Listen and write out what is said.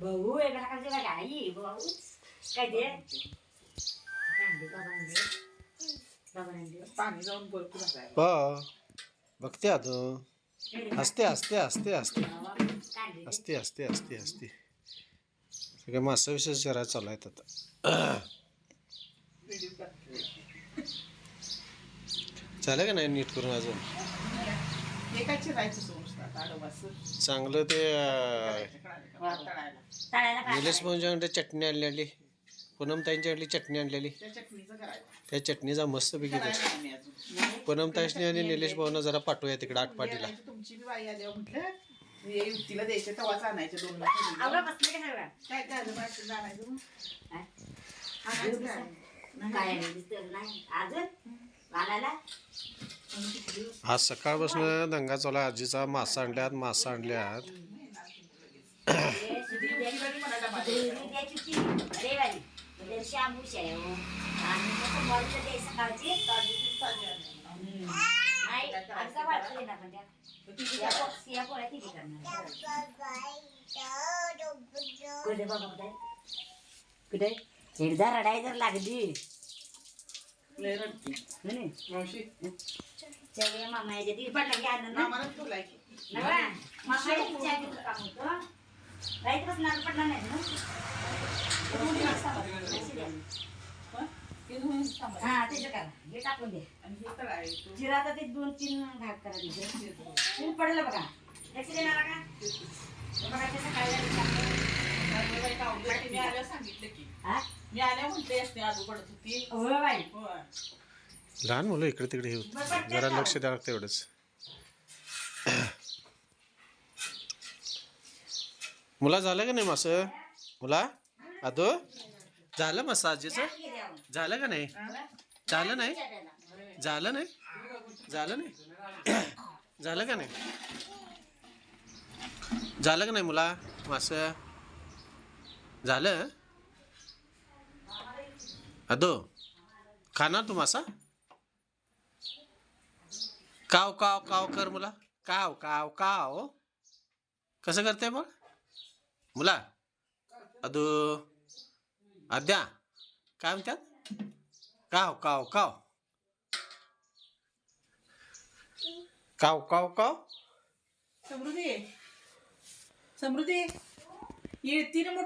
भाऊ का आई काय ते पाणी जाऊन भरपूर बघते आता हसते हसते हसते हसते कांदे हसते हसते हसते हसते सगळे मासा विशेष करायला चालू आहेत आता. झालं का नाही नीट करून अजून हे काय चिरायचं. चांगलं ते निलेश भाऊंच्याकडे चटणी आणलेली. पूनम ताईंच्याकडली चटणी आणलेली. त्या चटणीचं करायचं. त्या चटणीचा मस्त पैकी. पूनम ताईशनी आणि निलेश भाऊनं जरा पाठवूया तिकडे आटपाटीला युक्तीला द्यायचे तवाच आणायचे दोन काय आणायचं आज सकाळपासून दंगा चालू आहे. आजीचा मासा आणल्यात मासा आणल्यात हे कुठे एकदा रडाय जर लागली लय सगळे मामा याच्या ती पडला की आणलं ना मामाला तुला की नवा मामा याची चहा घेऊन काम होतं राईत बसणार पडणार नाही ना. हा त्याचं करा. हे टाकून दे. हे. जिरा आता ते दोन तीन भाग करा तिथे. पडलं बघा. लक्ष देणार का? हे बघा ते सकाळी मी आल्यावर सांगितलं की. हा? मी आल्या म्हणते असते आजू पडत होती. हो बाई. लहान मुलं इकडे तिकडे हे जरा लक्ष द्यावं लागतं एवढंच. मुला झालं का नाही मासं? मुला? आदो? झालं मासा आजीचं? झालं का नाही? झालं नाही? झालं नाही? झालं नाही? झालं का नाही? झालं का नाही मुला? मास? झालं? अदो खाणार तू मासा? काव काव काव कर मुला. काव काव काव. कसं करते मग? मुला. अदू. अद्या काय म्हणतात? काव काव काव. काव काव काव. समृद्धी. समृद्धी. येते ना मोठी